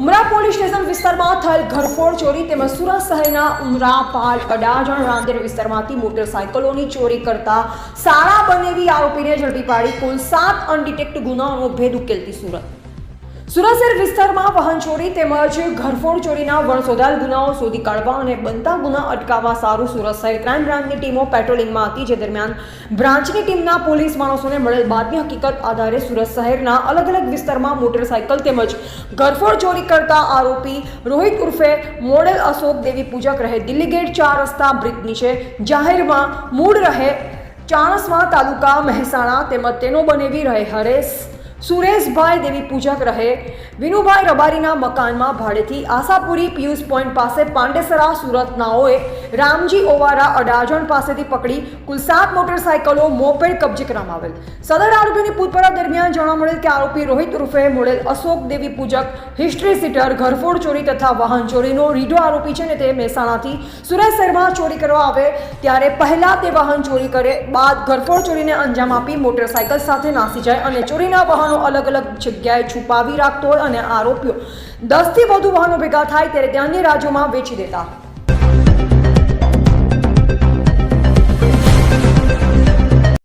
ઉમરા police station વિસ્તારમાં થયેલ ઘરફોડ ચોરી તેમજ સુરત શહેરના ઉમરા પાલ અડાજણ રાંદેર વિસ્તારમાંથી મોટરસાયકલોની ચોરી કરતા સારા બનેવી આરોપીને ઝડપી પાડી કુલ સાત અનડિટેક્ટ ગુનાઓનો ભેદ ઉકેલતી સુરત. સુરત શહેર વિસ્તારમાં વાહન ચોરી તેમજ ઘરફોડ ચોરીના વણસોદાલ ગુનાઓ શોધી કાઢવા અને બનતા ગુના અટકાવવા સારું સુરત શહેર ક્રાઇમ બ્રાન્ચની ટીમો પેટ્રોલિંગમાં હતી, જે દરમિયાન બ્રાન્ચની ટીમના પોલીસ માણસોને મળેલ બાદની હકીકત આધારે સુરત શહેરના અલગ અલગ વિસ્તારમાં મોટરસાયકલ તેમજ ઘરફોડ ચોરી કરતા આરોપી રોહિત ઉર્ફે મોડેલ અશોક દેવી પૂજક રહે દિલ્હી ગેટ ચાર રસ્તા બ્રિજ નીચે. જાહેરમાં મૂળ રહે ચાણસમા તાલુકા મહેસાણા તેમજ તેનો બનેવી રહે હરેશ સુરેશભાઈ દેવી પૂજક રહે. વિનુભાઈ રબારીના મકાનમાં ભાડેથી આશાપુરી પિયુષ પોઈન્ટ પાસે પાંડેસરા સુરતનાઓએ રામજી ઓવારા અડાજણ પાસેથી પકડી કુલ સાત મોટરસાયકલો મોપેડ કબજે કરવામાં આવેલ. સદર આરોપીની પૂછપરછ દરમિયાન જાણવા મળેલ કે આરોપી રોહિત ઉર્ફે model Ashok Devi Pujak, history sheeter, ઘરફોડ ચોરી તથા વાહન ચોરીનો રીઢો આરોપી છે ને તે મહેસાણાથી સુરત શહેરમાં ચોરી કરવા આવે ત્યારે પહેલા તે વાહન ચોરી કરે બાદ ઘરફોડ ચોરીને અંજામ આપી મોટરસાયકલ સાથે નાસી જાય અને ચોરીના વાહનો અલગ અલગ જગ્યાએ છુપાવી રાખતો હોય અને આરોપીઓ દસથી વધુ વાહનો ભેગા થાય ત્યારે તે અન્ય રાજ્યોમાં વેચી દેતા.